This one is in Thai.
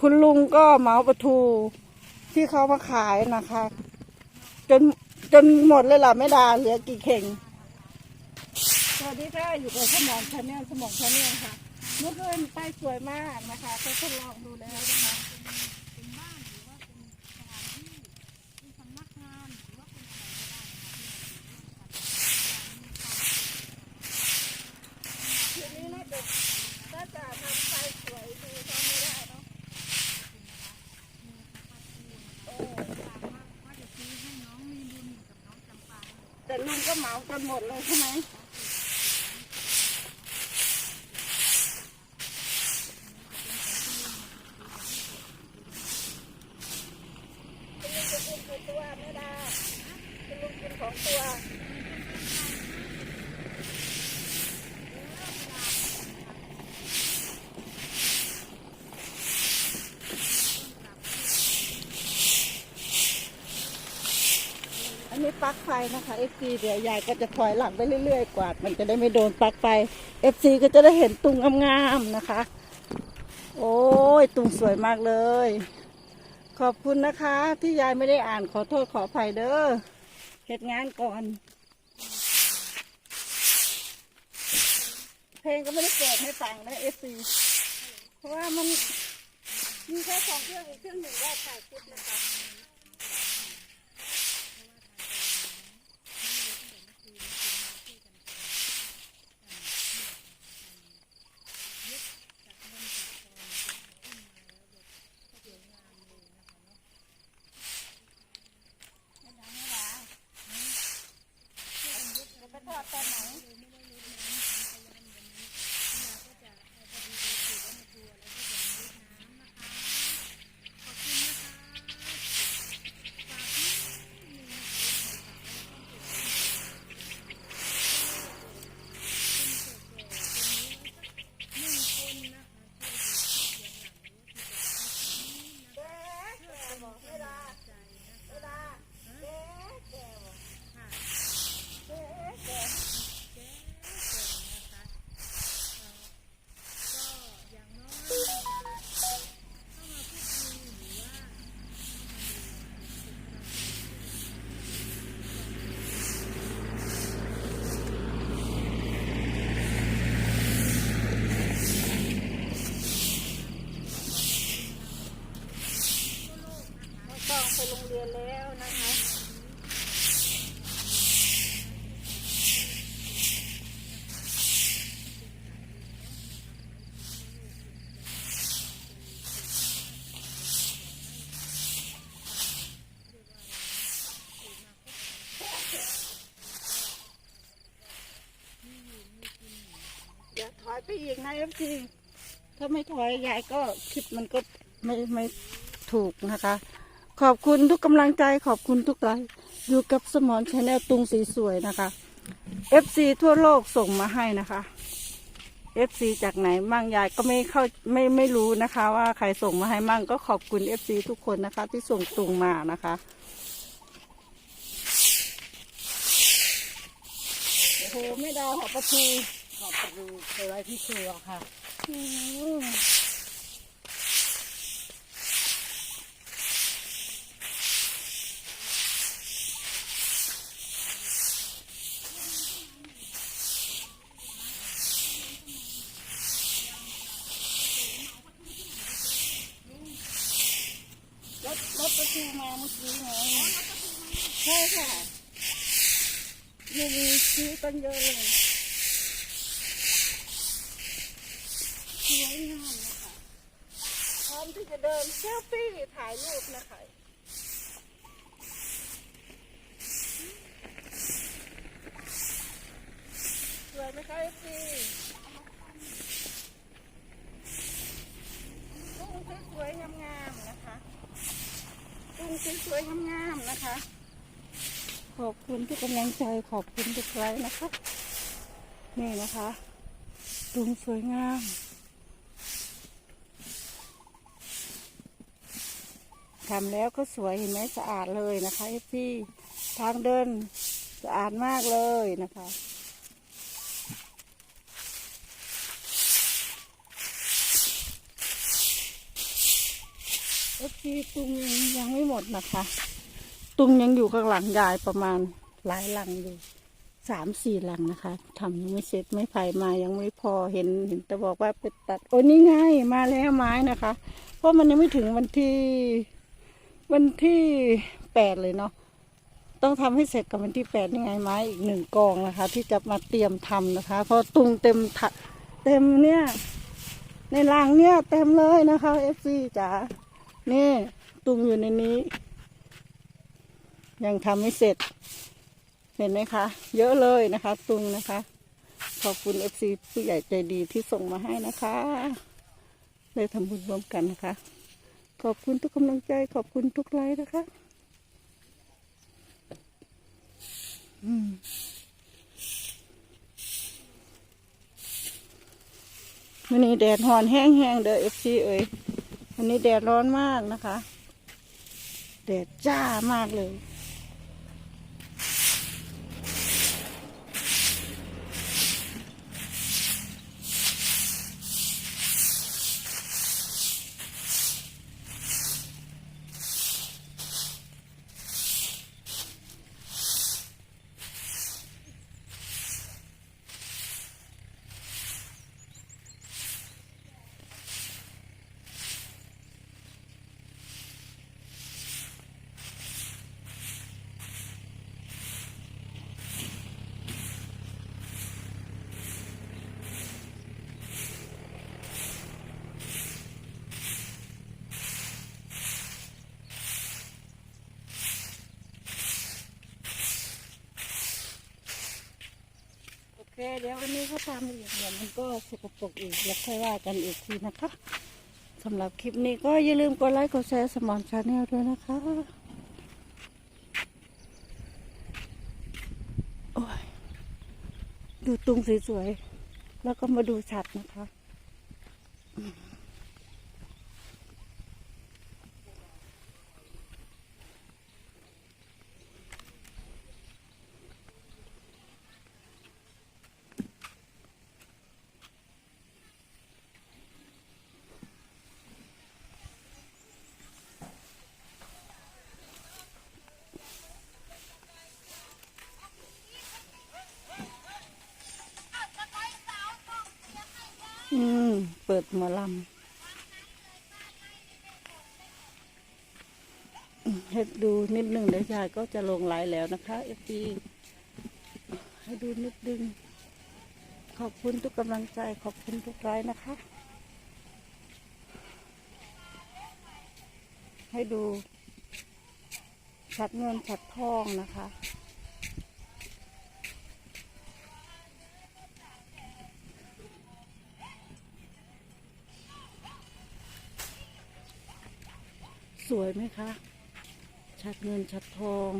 คุณลุงก็เหมาปลาทูที่เขามาขายนะคะ จนจนหมดเลยล่ะไม่ดาเหลือกี่เข่ง สวัสดีค่ะอยู่กับสมองชาแนลสมองชาแนลค่ะเมื่อคืนไปสวยมากนะคะก็ทดลองดูแล้วนะคะทีนี้น่าจะน่าจะทำไฟสวยดูทำไม่ได้เนาะเออ แต่ลุงก็เหมากันหมดเลยใช่ไหมคุณลุงกินของตัวไม่ได้คุณลุงกินของตัว อันนี้ปลั๊กไฟนะคะ FC เดี๋ยวยายก็จะถอยหลังไปเรื่อยๆกวาดมันจะได้ไม่โดนปลั๊กไฟ FC ก็จะได้เห็นตุงงามๆนะคะ โอ้ยตุงสวยมากเลย ขอบคุณนะคะ ที่ยายไม่ได้อ่านขอโทษขออภัยเด้อเหตุงานก่อน เพลงก็ไม่ได้เปิดให้ฟังนะเอฟซีเพราะว่ามันมีแค่สองเครื่องอีกเครื่องหนึ่งว่าถ่ายคลิปนะคะ อย่าถอยไปอีกนะเอฟซีถ้าไม่ถอยยายก็คลิปมันก็ไม่ไม่ถูกนะคะ ขอบคุณทุกกำลังใจขอบคุณทุกไลค์อยู่กับสมอนชาแนลตุงสีสวยนะคะ FC ทั่วโลกส่งมาให้นะคะ FC จากไหนมั่งยายก็ไม่เข้าไม่ไม่รู้นะคะ ว่าใครส่งมาให้มั่งก็ขอบคุณ FC ทุกคนนะคะ ที่ส่งตุงมานะคะโอ้โหไม่ดาวหอประตู ขอบดูไปไว้ที่ครัวค่ะอืมรถรถประตูมาเมื่อกี้ไงใช่ค่ะมีซื้อกันเยอะเลย วยงามนะคะ พร้อมที่จะเดินเซลฟี่ถ่ายรูปนะคะ สวยไหมคะเอฟซีตุ้งสวยงามๆนะคะตุ้งสวยงามๆนะคะ ขอบคุณทุกกำลังใจขอบคุณทุกไลค์นะคะ นี่นะคะตุ้งสวยงาม ทำแล้วก็สวยเห็นไหมสะอาดเลยนะคะเอฟซีทางเดินสะอาดมากเลยนะคะเอฟซีตุงยังยังไม่หมดนะคะ ตุงยังอยู่ข้างหลังยายประมาณหลายหลังอยู่สามสี่หลังนะคะทำยังไม่เสร็จไม่ไผ่มายังไม่พอเห็นเห็นแต่บอกว่าไปตัด โอ้นี่ไงมาแล้วไม้นะคะ เพราะมันยังไม่ถึงวันที่ วันที่แปดเลยเนาะต้องทำให้เสร็จกับวันที่แปดนี่ไงไม้อีกหนึ่งกองนะคะ ที่จะมาเตรียมทำนะคะพราะตุงเต็มถะเต็มเนี่ยในรังเนี่ยเต็มเลยนะคะเอฟซีจ๋านี่ตุงอยู่ในนี้ ยังทำไม่เสร็จ เห็นไหมคะ เยอะเลยนะคะ ตุงนะคะ ขอบคุณเอฟซีผู้ใหญ่ใจดีที่ส่งมาให้นะคะเลยทำบุญร่วมกันนะคะ ขอบคุณทุกกำลังใจ ขอบคุณทุกไลค์นะคะ อืมวันนี้แดดหอนแห้งๆเด้อเอฟซีเอ้ยวันนี้แดดร้อนมากนะคะ แดดจ้ามากเลย เดี๋ยววันนี้เขาทำอีกเดี๋ยวมันก็สกปรกอีกแล้วค่อยว่ากันอีกทีนะคะสำหรับคลิปนี้ก็อย่าลืมกดไลค์กดแชร์สมอนชาแนลด้วยนะคะโอ้ยดูตุงสวยๆแล้วก็มาดูชัดนะคะ อืม เปิดหมอลำให้ดูนิดหนึ่งเดี๋ยวยายก็จะลงไลน์แล้วนะคะเอฟซีให้ดูนิดนึง ขอบคุณทุกกำลังใจ ขอบคุณทุกไลน์นะคะ ให้ดูชัดเงินชัดทองนะคะ สวยไหมคะ ชัดเงินชัดทอง